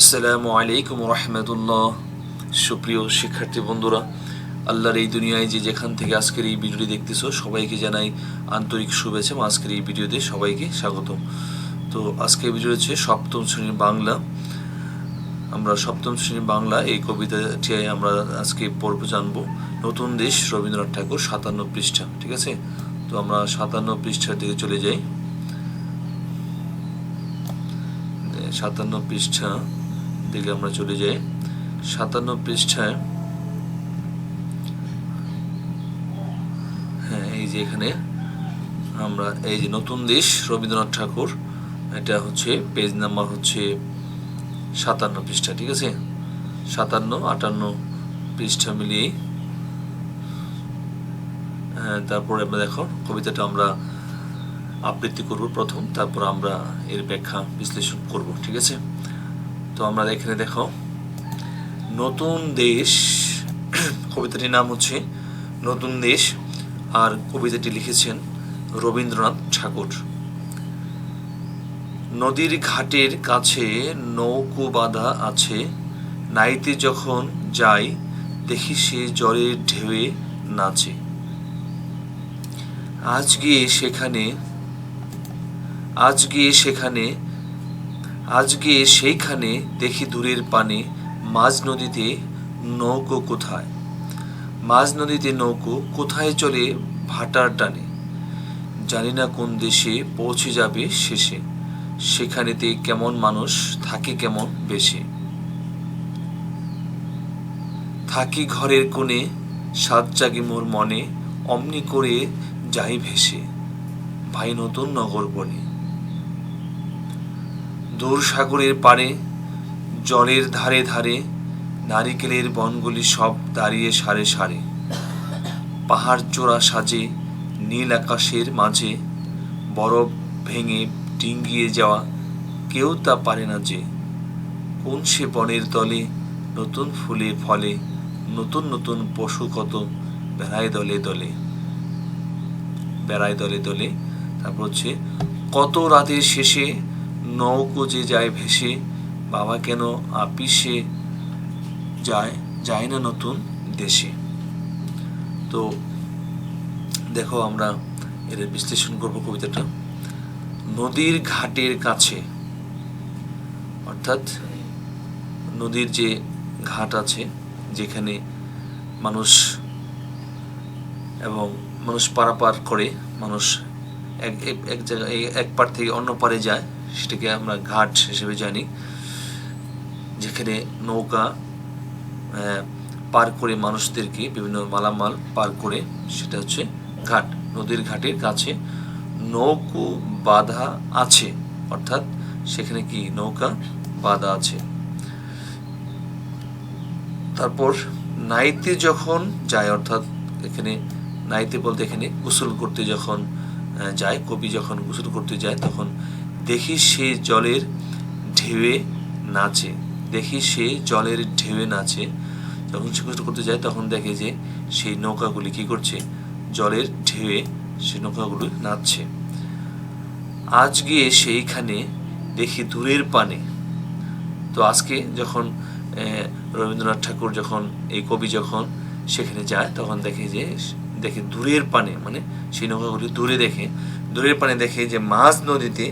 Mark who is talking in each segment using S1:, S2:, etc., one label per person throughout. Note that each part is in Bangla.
S1: আসসালামু আলাইকুম রহমতুল্লাহ সুপ্রিয় শিক্ষার্থী বন্ধুরা, আল্লাহর এই দুনিয়ায় যে যেখান থেকে আজকের এই ভিডিওটি দেখতেছো, সবাইকে জানাই আন্তরিক শুভেচ্ছা, এবং আজকের এই ভিডিওতে সবাইকে স্বাগত। তো আজকের ভিডিও হচ্ছে সপ্তম শ্রেণির বাংলা। আমরা সপ্তম শ্রেণির বাংলা এই কবিতাটি আমরা আজকে পড়ব জানব। নতুন দেশ, রবীন্দ্রনাথ ঠাকুর, সাতান্ন পৃষ্ঠা, ঠিক আছে? তো আমরা সাতান্ন পৃষ্ঠার দিকে চলে যাই। সাতান্ন পৃষ্ঠা। দিকে আমরা চলে যাই। সাতান্ন পৃষ্ঠায়। হ্যাঁ এই যে এখানে আমরা এই যে নতুন দেশ রবীন্দ্রনাথ ঠাকুর এটা হচ্ছে পেজ নাম্বার হচ্ছে সাতান্ন পৃষ্ঠা ঠিক আছে? সাতান্ন আটান্ন পৃষ্ঠা মিলিয়ে হ্যাঁ, তারপরে আমরা দেখো কবিতাটা আমরা আবৃত্তি করব প্রথম তারপর আমরা এর ব্যাখ্যা বিশ্লেষণ করব ঠিক আছে? তো আমরা এখানে দেখো, নতুন দেশ, কবিতাটির নাম হচ্ছে নতুন দেশ, আর কবিতাটি লিখেছেন রবীন্দ্রনাথ ঠাকুর। নদীর ঘাটের কাছে নৌকো বাঁধা আছে, নাইতে যখন যাই, দেখি সে জলের ঢেউয়ে নাচে। আজ গিয়ে সেখানে আজ গিয়ে সেখানে আজ গিয়ে সেইখানে দেখি দূরের পানে মাঝ নদীতে নৌকো কোথায়? মাঝ নদীতে নৌকো কোথায় চলে ভাটার টানে? জানি না কোন দেশে পৌঁছে যাবে শেষে। সেখানেতে কেমন মানুষ থাকে কেমন বেশি? থাকি ঘরের কোণে, সাত জাগে মোর মনে, অমনি করে যাই ভেসে। ভাই নতুন নগর বনে। দূর সাগরের পারে জলের ধারে ধারে নারিকেলের বনগুলি সব দাঁড়িয়ে সারে সারে। পাহাড় চূড়া সাজে, নীল আকাশের মাঝে, বরফ ভেঙে ডিঙ্গিয়ে যাওয়া কেউ তা পারে না যে। কোন সে বনের তলে নতুন ফুলে ফলে, নতুন নতুন পশু কত বেড়ায় দলে দলে। বেড়ায় দলে দলে, তারপর হচ্ছে কত রাতের শেষে নৌকো যে যায় ভেসে, বাবা কেন আপিসে যায় যায় না নতুন দেশে? তো দেখো আমরা এর বিশ্লেষণ করব কবিতাটা। নদীর ঘাটের কাছে, অর্থাৎ নদীর যে ঘাট আছে, যেখানে মানুষ এবং মানুষ পারাপার করে, মানুষ এক, এক- জায়গায়, এক পার থেকে অন্য পারে যায় সেটাকে আমরা ঘাট হিসেবে জানি, যেখানে নৌকা পার করে মানুষদেরকে বিভিন্ন মালামাল পার করে, সেটা হচ্ছে ঘাট, নদীর ঘাটের কাছে নৌকো বাঁধা আছে। অর্থাৎ সেখানে কি নৌকা বাঁধা আছে। তারপর নাইতে যখন যায়, অর্থাৎ এখানে নাইতে বলতে এখানে গোসল করতে যখন যায়, কবি যখন গোসল করতে যায়, তখন দেখি সে জলের ঢেউয়ে নাচে। দেখি সে জলের ঢেউয়ে নাচে। যখন সে গোসল করতে যায়, তখন দেখে যে সেই নৌকাগুলি কি করছে? জলের ঢেউয়ে সে নৌকাগুলি নাচছে। আজ গিয়ে সেইখানে দেখি দূরের পানে। তো আজকে যখন রবীন্দ্রনাথ ঠাকুর যখন, এই কবি যখন সেখানে যায়, তখন দেখে যে দেখে দূরের পানে মানে সেই নৌকাগুলি দূরে দেখে দূরের পানে দেখে যে মাঝ নদীতে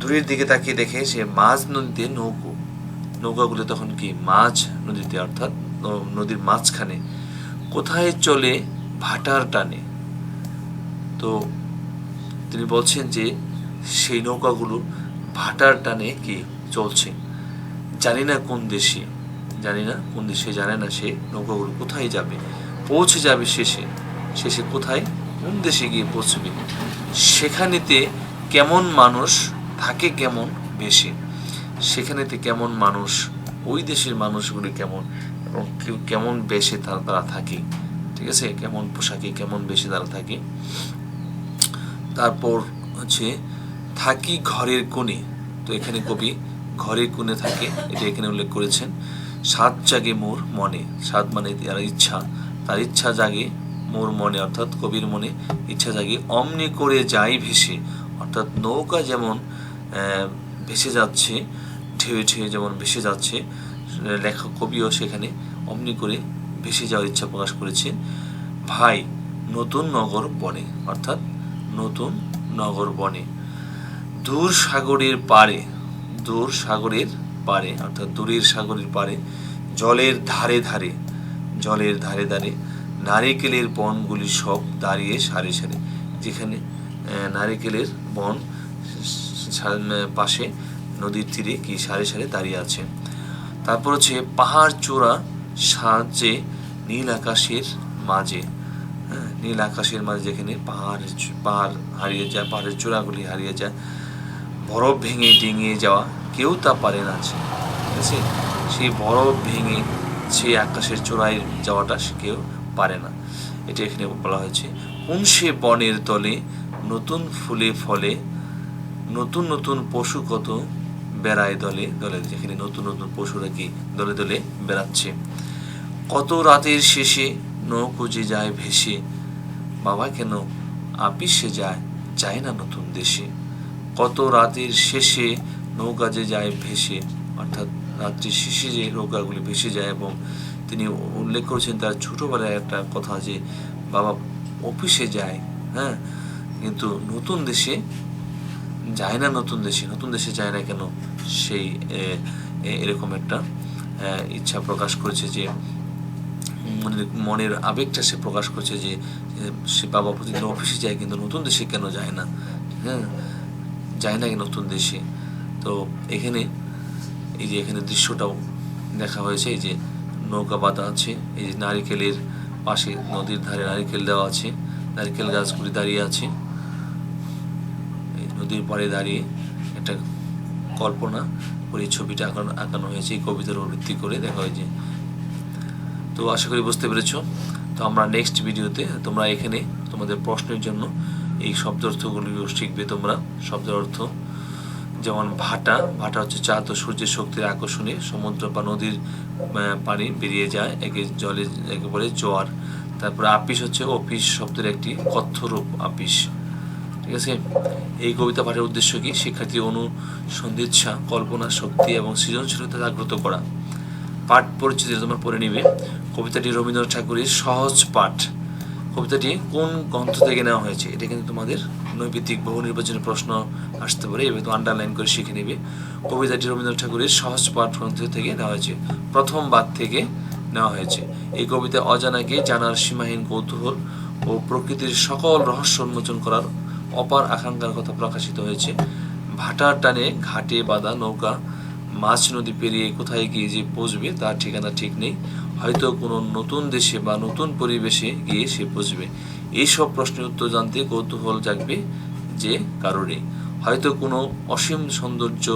S1: দূরের দিকে তাকিয়ে দেখে সে মাঝ নদীতে নৌকো। নৌকাগুলো তখন কি মাঝ নদীতে, অর্থাৎ নদীর মাঝখানে। কোথায় চলে? ভাটার টানে। তো তিনি বলছেন যে, সেই নৌকাগুলো ভাটার টানে কি চলছে? জানি না কোন দেশে। জানি না কোন দেশে, জানে না সে নৌকাগুলো কোথায় যাবে। পৌঁছে যাবে শেষে। শেষে কোথায়? কোন দেশে গিয়ে পৌঁছবে? সেখানেতে কেমন মানুষ থাকে কেমন বেশি? সেখানেতে কেমন মানুষ? ওই দেশের মানুষগুলি কেমন? এবং কেমন বেশে তারা তারা থাকে? ঠিক আছে? কেমন পোশাকে কেমন বেশি তারা থাকে? তারপর হচ্ছে, থাকি ঘরের কোণে। তো এখানে কবি ঘরের কোণে থাকে, এটা এখানে উল্লেখ করেছেন। সাত জাগে মোর মনে। সাত মানে তার ইচ্ছা। তার ইচ্ছা জাগে মোর মনে। অর্থাৎ কবির মনে ইচ্ছা জাগে, অমনি করে যাই ভেসে। অর্থাৎ নৌকা যেমন ভেসে যাচ্ছে, ঢেউ ঢেউ যেমন ভেসে যাচ্ছে, লেখক, কবিও সেখানে অমনি করে ভেসে যাওয়ার ইচ্ছা প্রকাশ করেছে। ভাই, নতুন নগর বনে, অর্থাৎ নতুন নগর বনে। দূর সাগরের পারে দূর সাগরের পারে অর্থাৎ দূরের সাগরের পারে জলের ধারে ধারে, জলের ধারে ধারে নারিকেলের বনগুলি সব দাঁড়িয়ে সারি সারি, যেখানে নারিকেলের বন পাশে নদীর তীরে কি সারি সারি দাঁড়িয়ে আছে। তারপর হচ্ছে পাহাড় চূড়া সাহায্যে নীল আকাশের মাঝে। হ্যাঁ, নীল আকাশের মাঝে যেখানে পাহাড় পাহাড় হারিয়ে যায় পাহাড়ের চূড়াগুলি হারিয়ে যায়। বরফ ভেঙে ডিঙিয়ে যাওয়া কেউ তা পারে না ঠিক আছে? সেই বরফ ভেঙে সেই আকাশের চূড়ায় যাওয়াটা সে কেউ পারে না। এটা এখানে বলা হয়েছে। কোন সে বনের তলে নতুন ফুলে ফলে নতুন নতুন পশু কত বেড়ায় দলে দলে, যেখানে নতুন নতুন পশুরা কি দলে দলে বেড়াচ্ছে? কত রাতের শেষে নৌকো যে যায় ভেসে, বাবা কেন আপিসে যায় যায় না নতুন দেশে? কত রাতের শেষে নৌকা যে যায় ভেসে, অর্থাৎ রাত্রির শেষে যে নৌকাগুলি ভেসে যায় এবং তিনি উল্লেখ করেছেন তার ছোটোবেলায় একটা কথা যে, বাবা অফিসে যায় হ্যাঁ? কিন্তু নতুন দেশে যায় না নতুন দেশে নতুন দেশে যায় না কেন? সেই এরকম একটা ইচ্ছা প্রকাশ করেছে যে মনের মনের আবেগটা সে প্রকাশ করছে যে সে বাবা প্রতিদিন অফিসে যায় কিন্তু নতুন দেশে কেন যায় না? হ্যাঁ যায় না নতুন দেশে? তো এখানে, এই যে এখানে দৃশ্যটাও দেখা হয়েছে, এই যে নৌকা বাঁধা আছে, এই যে নারিকেলের পাশে নদীর ধারে নারিকেল দেওয়া আছে, নারিকেল গাছগুলি দাঁড়িয়ে আছে। নদীর পাড়ে দাঁড়িয়ে একটা কল্পনা করে ছবিটা আঁকানো আঁকানো হয়েছে, এই কবিতার উপর ভিত্তি করে। দেখা হয়েছে। তো আশা করি বুঝতে পেরেছ। তো আমরা নেক্সট ভিডিওতে তোমরা এখানে তোমাদের প্রশ্নের জন্য এই শব্দ অর্থগুলিও শিখবে তোমরা। শব্দের অর্থ যেমন ভাটা ভাটা হচ্ছে চাঁদ ও সূর্যের শক্তির আকর্ষণে সমুদ্র বা নদীর পানি বেরিয়ে যায়, একে জলে, একে বলে জোয়ার। তারপরে আপিস হচ্ছে অফিস শব্দের একটি কথ্য রূপ, আপিস। ঠিক আছে? এই কবিতা পাঠের উদ্দেশ্য কি? শিক্ষার্থী অনুসন্ধিচ্ছা কল্পনা শক্তি এবং সৃজনশীলতা জাগ্রত করা। পাঠ পরিচিতি তোমরা পড়ে নিবে। কবিতাটি রবীন্দ্রনাথ ঠাকুরের সহজ পাঠ। কবিতাটি কোন গ্রন্থ থেকে নেওয়া হয়েছে? এটা কিন্তু তোমাদের নৈবিত্তিক বহু নির্বাচনী প্রশ্ন আসতে পারে। এবার তো আন্ডারলাইন করে শিখে নেবে। কবিতাটি রবীন্দ্রনাথ ঠাকুরের সহজ পাঠ গ্রন্থ থেকে নেওয়া হয়েছে। প্রথম বাদ থেকে নেওয়া হয়েছে। এই কবিতা অজানাকে জানার সীমাহীন কৌতূহল ও প্রকৃতির সকল রহস্য উন্মোচন করার অপার আকাঙ্ক্ষার কথা প্রকাশিত হয়েছে। ভাটার টানে ঘাটে বাঁধা নৌকা, মাছ নদী পেরিয়ে কোথায় গিয়ে যে পৌঁছবে তার ঠিকানা ঠিক নেই। হয়তো কোনো নতুন দেশে বা নতুন পরিবেশে গিয়ে সে পৌঁছবে। এইসব প্রশ্নের উত্তর জানতে কৌতূহল জাগবে যে কারণে। হয়তো কোনো অসীম সৌন্দর্য,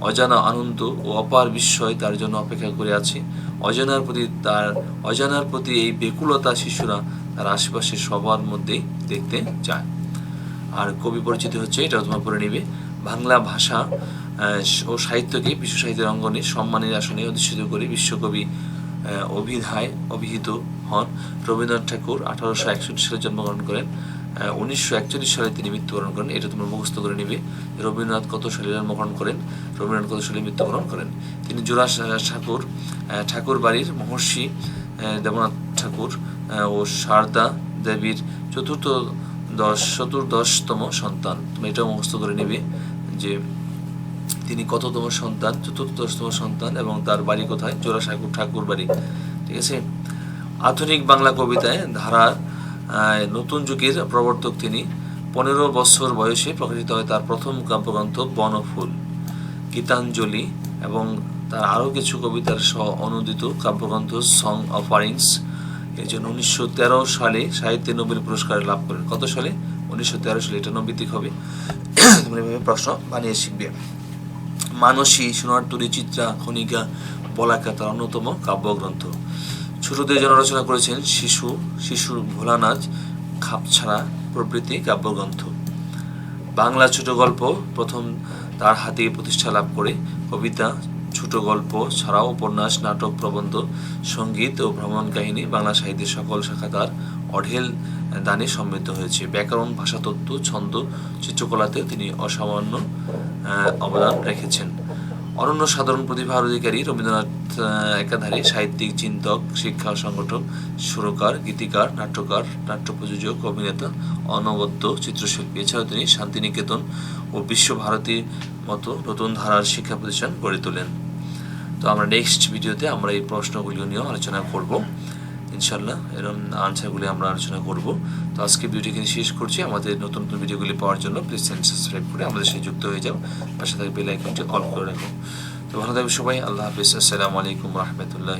S1: অজানা আনন্দ ও অপার বিস্ময় তার জন্য অপেক্ষা করে আছে। অজানার প্রতি তার, অজানার প্রতি এই বেকুলতা শিশুরা তার আশেপাশে সবার মধ্যেই দেখতে চায়। আর কবি পরিচিতি হচ্ছে এটা তোমরা পড়ে নিবে। বাংলা ভাষা ও সাহিত্যকে বিশ্ব সাহিত্যের অঙ্গনে সম্মানের আসনে অধিষ্ঠিত করে বিশ্বকবি অভিধায় অভিহিত হন। রবীন্দ্রনাথ ঠাকুর আঠারোশো একষট্টি সালে জন্মগ্রহণ করেন উনিশশো একচল্লিশ সালে তিনি মৃত্যুবরণ করেন। এটা তোমরা মুখস্থ করে নিবে। রবীন্দ্রনাথ কত সালে জন্মগ্রহণ করেন? রবীন্দ্রনাথ কত সালে মৃত্যুবরণ করেন? তিনি জোড়া ঠাকুর ঠাকুর বাড়ির মহর্ষি দেবনাথ ঠাকুর ও সারদা দেবীর চতুর্থ দশ, চতুর্দশতম সন্তান। তুমি এটাও মুখস্থ করে নেবে যে তিনি কততম সন্তান, চতুর্দশতম সন্তান এবং তার বাড়ি কোথায়? জোড়াসাঁকুর ঠাকুর বাড়ি। ঠিক আছে? আধুনিক বাংলা কবিতায় ধারার নতুন যুগের প্রবর্তক তিনি। পনেরো বছর বয়সে প্রকাশিত হয় তার প্রথম কাব্যগ্রন্থ বনফুল, গীতাঞ্জলি এবং তার আরও কিছু কবিতার সহ অনুদিত কাব্যগ্রন্থ সং অফারিংস এই জন্য উনিশশো তেরো সালে সাহিত্যে নোবেল পুরস্কার লাভ করেন। কত সালে? উনিশশো তেরো সালে, এটা নৈবিত্তিক হবে। তোমরা এভাবে প্রশ্ন বানিয়ে শিখবে। মানসী সোনারতুরি চিত্রা, খনিকা, বলাকা, তার অন্যতম কাব্যগ্রন্থ। ছোটদের জন্য রচনা করেছেন শিশু, শিশুর ভোলা নাচ খাপছাড়া প্রভৃতি কাব্যগ্রন্থ। বাংলা ছোট গল্প প্রথম তার হাতে প্রতিষ্ঠা লাভ করে কবিতা ছোট গল্প ছাড়াও উপন্যাস, নাটক, প্রবন্ধ, সংগীত ও ভ্রমণ কাহিনী বাংলা সাহিত্যের সকল শাখা তার অঢেল দানে সমৃদ্ধ হয়েছে। ব্যাকরণ, ভাষাতত্ত্ব, ছন্দ চিত্রকলাতে তিনি অসামান্য অবদান রেখেছেন। অনন্য সাধারণ প্রতিভা অধিকারী রবীন্দ্রনাথ একাধারে সাহিত্যিক, চিন্তক, শিক্ষা সংগঠক, সুরকার, গীতিকার, নাট্যকার নাট্য প্রযোজক অভিনেতা, অনবদ্য চিত্রশিল্পী। এছাড়াও তিনি শান্তিনিকেতন ও বিশ্বভারতীর মতো নতুন ধারার শিক্ষা প্রতিষ্ঠান গড়ে তোলেন। তো আমরা নেক্সট ভিডিওতে আমরা এই প্রশ্নগুলি নিয়েও আলোচনা করব। ইনশাল্লাহ এরকম আনসারগুলি আমরা আলোচনা করব। তো আজকে ভিডিও এখানে শেষ করছি। আমাদের নতুন নতুন ভিডিওগুলি পাওয়ার জন্য প্লিজ চ্যানেল সাবস্ক্রাইব করে আমাদের সাথে যুক্ত হয়ে যাও। পাশে থাকা বেল আইকনটি অল করে রাখো। তো ভালো থাকবে সবাই। আল্লাহ হাফিজ। আসসালামু আলাইকুম রহমতুল্লাহ